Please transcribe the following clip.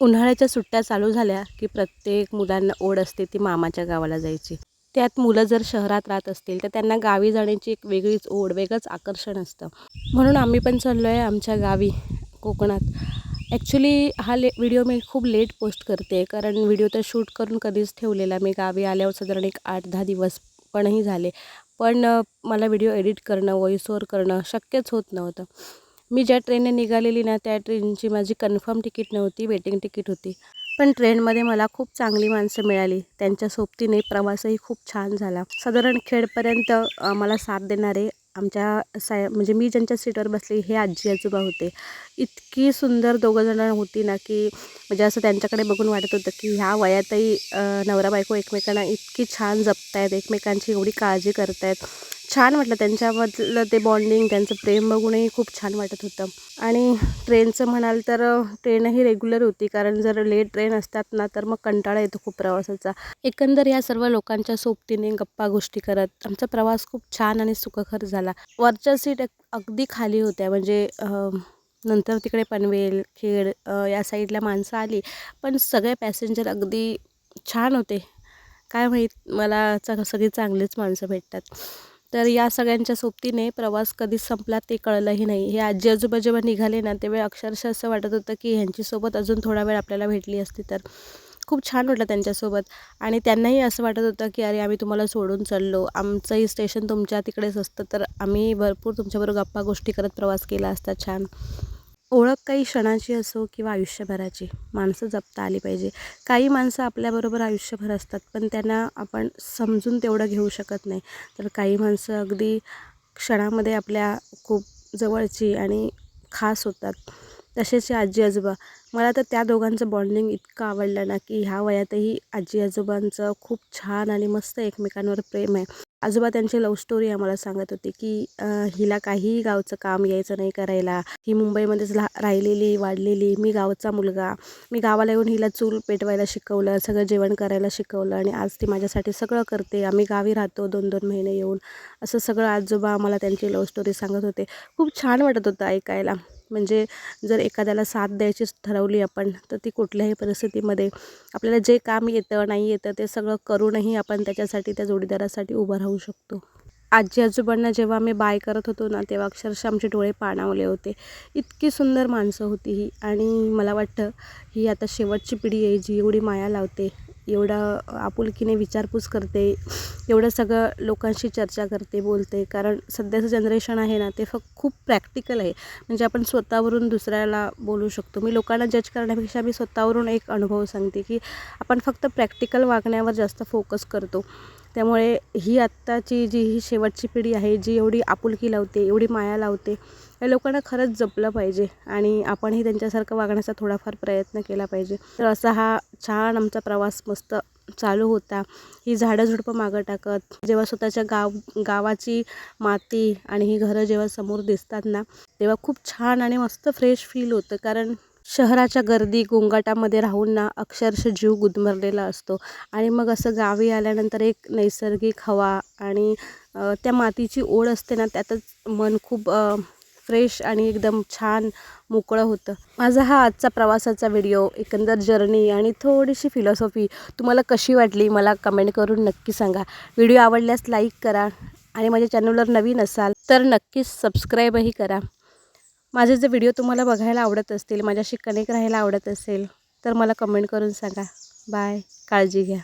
उन्हाळ्याच्या सुट्ट्या चालू झाल्या की प्रत्येक मुलांना ओढ असते ती मामाच्या गावाला जायची. त्यात मुलं जर शहरात राहत असतील तर त्यांना गावी जाण्याची एक वेगळीच ओढ वेगळंच आकर्षण असतं. म्हणून आम्ही पण चाललो आहे आमच्या गावी कोकणात. ॲक्च्युली हा ले व्हिडिओ मी खूप लेट पोस्ट करते कारण व्हिडिओ तर शूट करून कधीच ठेवलेला मी. गावी आल्यावर साधारण एक आठ दहा दिवस पणही झाले. पण मला व्हिडिओ एडिट करणं व्हॉइस ओवर करणं शक्यच होत नव्हतं. मी ज्या ट्रेनने निघालेली ना त्या ट्रेनची माझी कन्फर्म तिकीट नव्हती वेटिंग तिकीट होती. पण ट्रेनमध्ये मला खूप चांगली माणसं मिळाली. त्यांच्या सोबतीने प्रवासही खूप छान झाला. साधारण खेडपर्यंत मला साथ देणारे आमच्या साय म्हणजे मी ज्यांच्या सीटवर बसली हे आजी आजोबा होते. इतकी सुंदर दोघंजणं होती ना की म्हणजे असं त्यांच्याकडे बघून वाटत होतं की ह्या वयातही नवरा बायको एकमेकांना इतकी छान जपतायत एकमेकांची एवढी काळजी करतायत. छान वाटलं त्यांच्यामधलं ते बॉन्डिंग त्यांचं प्रेम बघूनही खूप छान वाटत होतं. आणि ट्रेनचं म्हणाल तर ट्रेनही रेग्युलर होती कारण जर लेट ट्रेन असतात ना तर मग कंटाळा येतो खूप प्रवासाचा. एकंदर या सर्व लोकांच्या सोबतीने गप्पा गोष्टी करत आमचा प्रवास खूप छान आणि सुखकर झाला. वरच्या सीट अगदी खाली होत्या म्हणजे नंतर तिकडे पनवेल खेड या साईडला माणसं आली पण सगळे पॅसेंजर अगदी छान होते. काय माहीत मला च सगळी चांगलीच माणसं भेटतात. तर या सगळ्यांच्या सोबतीने प्रवास कधीच संपला ते कळलंही नाही. हे आजी आजोबा जेव्हा निघाले ना तेव्हा अक्षरशः असं वाटत होतं की ह्यांच्यासोबत अजून थोडा वेळ आपल्याला भेटली असती तर. खूप छान वाटलं त्यांच्यासोबत. आणि त्यांनाही असं वाटत होतं की अरे आम्ही तुम्हाला सोडून चाललो. आमचंही स्टेशन तुमच्या तिकडेच असतं तर आम्ही भरपूर तुमच्याबरोबर गप्पा गोष्टी करत प्रवास केला असता. छान. ओळख काही क्षणाची असो किंवा आयुष्यभराची. माणसं जपता आली पाहिजे. काही माणसं आपल्याबरोबर आयुष्यभर असतात पण त्यांना आपण समजून तेवढं घेऊ शकत नाही. तर काही माणसं अगदी क्षणामध्ये आपल्या खूप जवळची आणि खास होतात. तसेच आजी आजोबा मला तर त्या दोघांचं बॉन्डिंग इतकं आवडलं ना की ह्या वयातही आजी आजोबांचं खूप छान आणि मस्त एकमेकांवर प्रेम आहे. आजोबा त्यांची लव्ह स्टोरी आम्हाला सांगत होते की हिला काहीही गावचं काम यायचं नाही करायला. ही मुंबईमध्येच ला राहिलेली वाढलेली. मी गावचा मुलगा. मी गावाला येऊन हिला चूल पेटवायला शिकवलं सगळं जेवण करायला शिकवलं आणि आज ती माझ्यासाठी सगळं करते. आम्ही गावी राहतो दोन दोन महिने येऊन. असं सगळं आजोबा आम्हाला त्यांची लव्ह स्टोरी सांगत होते. खूप छान वाटत होतं ऐकायला. म्हणजे जर एखाद्याला साथ द्यायची ठरवली आपण तर ती कुठल्याही परिस्थितीमध्ये आपल्याला जे काम येतं नाही येतं ते सगळं करूनही आपण त्याच्यासाठी त्या जोडीदारासाठी उभं राहू शकतो. आजी आजोबांना जेव्हा आम्ही बाय करत होतो ना तेव्हा अक्षरशः आमचे डोळे पाणावले होते. इतकी सुंदर माणसं होती ही आणि मला वाटतं ही आता शेवटची पिढी आहे जी एवढी माया लावते. एवढं आपुलकीने विचारपूस करते एवढं सगळं लोकांशी चर्चा करते बोलते. कारण सध्याचं जनरेशन आहे ना ते फक्त खूप प्रॅक्टिकल आहे. म्हणजे आपण स्वतःवरून दुसऱ्याला बोलू शकतो. मी लोकांना जज करण्यापेक्षा मी स्वतःवरून एक अनुभव सांगते की आपण फक्त प्रॅक्टिकल वागण्यावर जास्त फोकस करतो. त्यामुळे ही आत्ताची जी ही शेवटची पिढी आहे जी एवढी आपुलकी लावते एवढी माया लावते या लोकांना खरंच जपलं पाहिजे आणि आपणही त्यांच्यासारखं वागण्याचा थोडाफार प्रयत्न केला पाहिजे. तर असा हा छान आमचा प्रवास मस्त चालू होता. ही झाडं झुडपं मागं टाकत जेव्हा स्वतःच्या गाव गावाची माती आणि ही घरं जेव्हा समोर दिसतात ना तेव्हा खूप छान आणि मस्त फ्रेश फील होतं. कारण शहराच्या गर्दी गोंगाटामध्ये राहून ना अक्षरशः जीव गुदमरलेला असतो. आणि मग असं गावी आल्यानंतर एक नैसर्गिक हवा आणि त्या मातीची ओढ असते ना त्यातच मन खूप फ्रेश आणि एकदम छान मोकळं होतं. माझा हा आजचा प्रवासाचा व्हिडिओ एकंदर जर्नी आणि थोडीशी फिलॉसॉफी तुम्हाला कशी वाटली मला कमेंट करून नक्की सांगा. व्हिडिओ आवडल्यास लाईक करा आणि माझ्या चॅनलवर नवीन असाल तर नक्कीच सबस्क्राईबही करा. माझे जे व्हिडिओ तुम्हाला बघायला आवडत असतील माझ्याशी कनेक्ट राहायला आवडत असेल तर मला कमेंट करून सांगा. बाय काळजी घ्या.